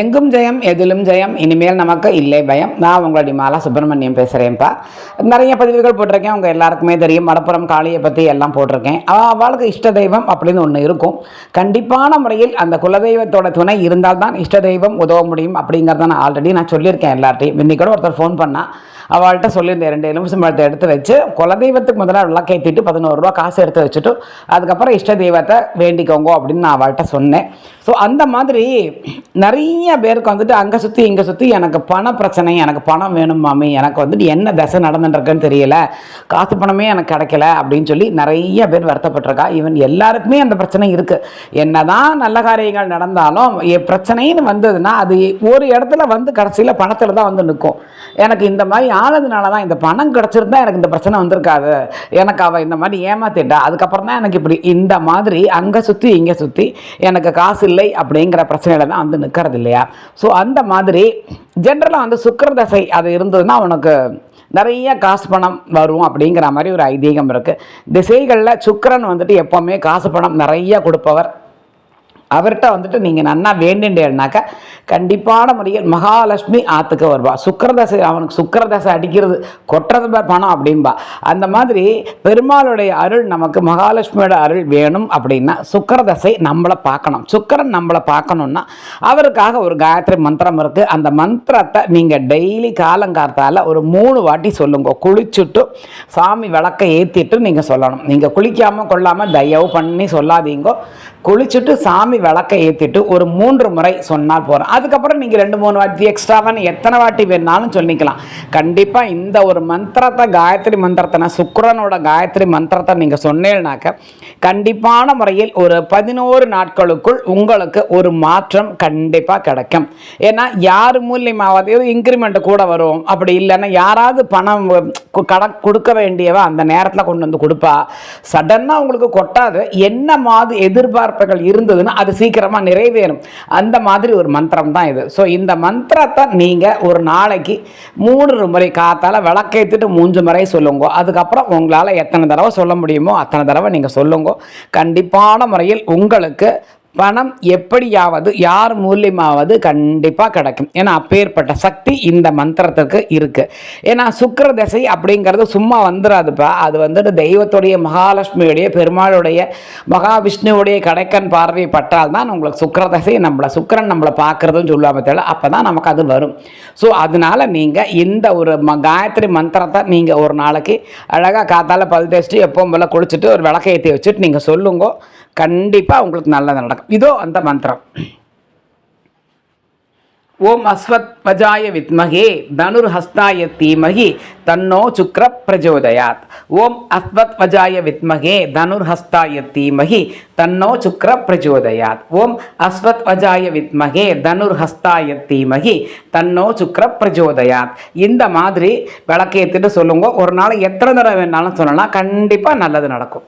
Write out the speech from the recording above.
எங்கும் ஜெயம் எதிலும் ஜெயம் இனிமேல் நமக்கு இல்லை பயம். நான் உங்களுடைய மாலா சுப்பிரமணியம் பேசுகிறேன்ப்பா நிறைய பதிவுகள் போட்டிருக்கேன். உங்கள் எல்லாருக்குமே தெரியும். மடப்புறம் காளியை பற்றி எல்லாம் போட்டிருக்கேன். அவளுக்கு இஷ்ட தெய்வம் அப்படின்னு ஒன்று இருக்கும். கண்டிப்பான முறையில் அந்த குலதெய்வத்தோட துணை இருந்தால் தான் இஷ்ட தெய்வம் உதவ முடியும் அப்படிங்கிறத நான் ஆல்ரெடி நான் சொல்லியிருக்கேன் எல்லார்ட்டையும். இன்னைக்கு கூட ஒருத்தர் ஃபோன் பண்ணால் அவள்கிட்ட சொல்லியிருந்தேன். ரெண்டு எலுமிச்சம் பழத்தை எடுத்து வச்சு குலதெய்வத்துக்கு முதல்ல விளக்கேற்றிட்டு பதினோரு ரூபா காசு எடுத்து வச்சுட்டு அதுக்கப்புறம் இஷ்ட தெய்வத்தை வேண்டிக்கோங்க அப்படின்னு நான் அவள்கிட்ட சொன்னேன். ஸோ அந்த மாதிரி நிறைய பேருக்கு வந்துட்டு அங்கே சுற்றி இங்கே சுற்றி எனக்கு பண பிரச்சனை எனக்கு பணம் வேணும் மாமி. எனக்கு வந்துட்டு என்ன தசை நடந்துட்டுருக்குன்னு தெரியல. காசு பணமே எனக்கு கிடைக்கல அப்படின்னு சொல்லி நிறைய பேர் வருத்தப்பட்டிருக்கா. ஈவன் எல்லாருக்குமே அந்த பிரச்சனை இருக்குது என்ன தான் நல்ல காரியங்கள் நடந்தாலும் எ- பிரச்சனைன்னு வந்ததுன்னா அது ஒரு இடத்துல வந்து கடைசியில் பணத்தில் தான் வந்து நிற்கும் எனக்கு இந்த மாதிரி ஆனதுனால தான் இந்த பணம் கிடச்சிருந்தா எனக்கு இந்த பிரச்சனை வந்திருக்காது. எனக்கு அவள் இந்த மாதிரி ஏமாத்திட்டா. அதுக்கப்புறம் தான் எனக்கு இப்படி இந்த மாதிரி அங்கே சுற்றி இங்கே சுற்றி எனக்கு காசு இல்லை அப்படிங்கிற பிரச்சனையில தான் வந்து நிற்கிறது இல்லையா? ஸோ அந்த மாதிரி ஜென்ரலாக வந்து சுக்கிர தசை அது இருந்ததுன்னா உனக்கு நிறைய காசு பணம் வரும் அப்படிங்கிற மாதிரி ஒரு ஐதீகம் இருக்குது திசைகளில் சுக்கரன் வந்துட்டு எப்போவுமே காசு பணம் நிறைய கொடுப்பவர். அவர்கிட்ட வந்துட்டு நீங்கள் நன்னா வேண்டுண்டேனாக்கா கண்டிப்பான முறையில் மகாலட்சுமி ஆற்றுக்கு வருவா. சுக்கரதசை அவனுக்கு சுக்கரதசை அடிக்கிறது கொட்டுறது பணம் அப்படின்பா. அந்த மாதிரி பெருமாளுடைய அருள் நமக்கு மகாலட்சுமியோட அருள் வேணும் அப்படின்னா சுக்கரதசை நம்மளை பார்க்கணும். சுக்கரன் நம்மளை பார்க்கணுன்னா அவருக்காக ஒரு காயத்ரி மந்திரம் இருக்குது அந்த மந்திரத்தை நீங்கள் டெய்லி காலங்கார்த்தால ஒரு மூணு வாட்டி சொல்லுங்க. குளிச்சுட்டு சாமி விளக்கை ஏற்றிட்டு நீங்கள் சொல்லணும். நீங்கள் குளிக்காமல் கொள்ளாமல் தயவு பண்ணி சொல்லாதீங்கோ. குளிச்சுட்டு சாமி விளக்கை ஏற்றிட்டு ஒரு மூன்று முறை சொன்னால் போகிறோம் அதுக்கப்புறம் நீங்கள் ரெண்டு மூணு வாட்டி எக்ஸ்ட்ராவான எத்தனை வாட்டி வேணாலும் சொல்லிக்கலாம். கண்டிப்பாக இந்த ஒரு மந்திரத்தை காயத்ரி மந்திரத்தைனா சுக்கரனோட காயத்ரி மந்திரத்தை நீங்கள் சொன்னேன்னாக்க கண்டிப்பான முறையில் ஒரு பதினோரு நாட்களுக்குள் உங்களுக்கு ஒரு மாற்றம் கண்டிப்பாக கிடைக்கும். ஏன்னா யார் மூலியமாவது இன்க்ரிமெண்ட் கூட வரும். அப்படி இல்லைன்னா யாராவது பணம் கடன் கொடுக்க வேண்டியவ அந்த நேரத்தில் கொண்டு வந்து கொடுப்பா. சடனாக உங்களுக்கு கொட்டாது. என்ன மாதிரி எதிர்பார்ப்புகள் இருந்ததுன்னா அது சீக்கிரமாக நிறைவேறும். அந்த மாதிரி ஒரு மந்திரம் தான் இது. ஸோ இந்த மந்திரத்தை நீங்கள் ஒரு நாளைக்கு மூணு முறை காத்தால் விளக்கேற்றிட்டு மூன்று முறை சொல்லுங்க. அதுக்கப்புறம் உங்களால் எத்தனை தடவை சொல்ல முடியுமோ அத்தனை தடவை நீங்கள் சொல்லுங்க. கண்டிப்பான முறையில் உங்களுக்கு பணம் எப்படியாவது யார் மூலியமாவது கண்டிப்பாக கிடைக்கும். ஏன்னா அப்பேற்பட்ட சக்தி இந்த மந்திரத்துக்கு இருக்குது ஏன்னா சுக்கர தசை அப்படிங்கிறது சும்மா வந்துடாதுப்பா அது வந்துட்டு தெய்வத்துடைய மகாலட்சுமியுடைய பெருமாளுடைய மகாவிஷ்ணுவுடைய கடைக்கன் பார்வை பட்டால் தான் உங்களுக்கு சுக்கர தசை நம்மளை சுக்கிரன் நம்மளை பார்க்குறதுன்னு சொல்லுவாங்க தெரியல அப்போ தான் நமக்கு அது வரும். ஸோ அதனால நீங்கள் இந்த ஒரு ம காயத்ரி மந்திரத்தை நீங்கள் ஒரு நாளைக்கு அழகாக காத்தால பல் தேய்ச்சிட்டு எப்பவும் போல் குளிச்சுட்டு ஒரு விளக்கை ஏற்றி வச்சுட்டு நீங்கள் சொல்லுங்க. கண்டிப்பாக உங்களுக்கு நல்லது நடக்கும். இதோ அந்த மந்திரம். ஓம் அஸ்வத் வஜாய வித்மகே தனுர் ஹஸ்தாய தீமகி தன்னோ சுக்ர பிரஜோதயாத். ஓம் அஸ்வத் வஜாய வித்மகே தனுர்ஹஸ்தாய தீமகி தன்னோ சுக்ர பிரஜோதயாத். ஓம் அஸ்வத் வஜாய வித்மகே தனுர் ஹஸ்தாய தீமகி தன்னோ சுக்ர பிரஜோதயாத். இந்த மாதிரி விளக்கேற்றிட்டு சொல்லுங்க. ஒரு நாள் எத்தனை தடவை வேணாலும் சொல்லலாம். கண்டிப்பாக நல்லது நடக்கும்.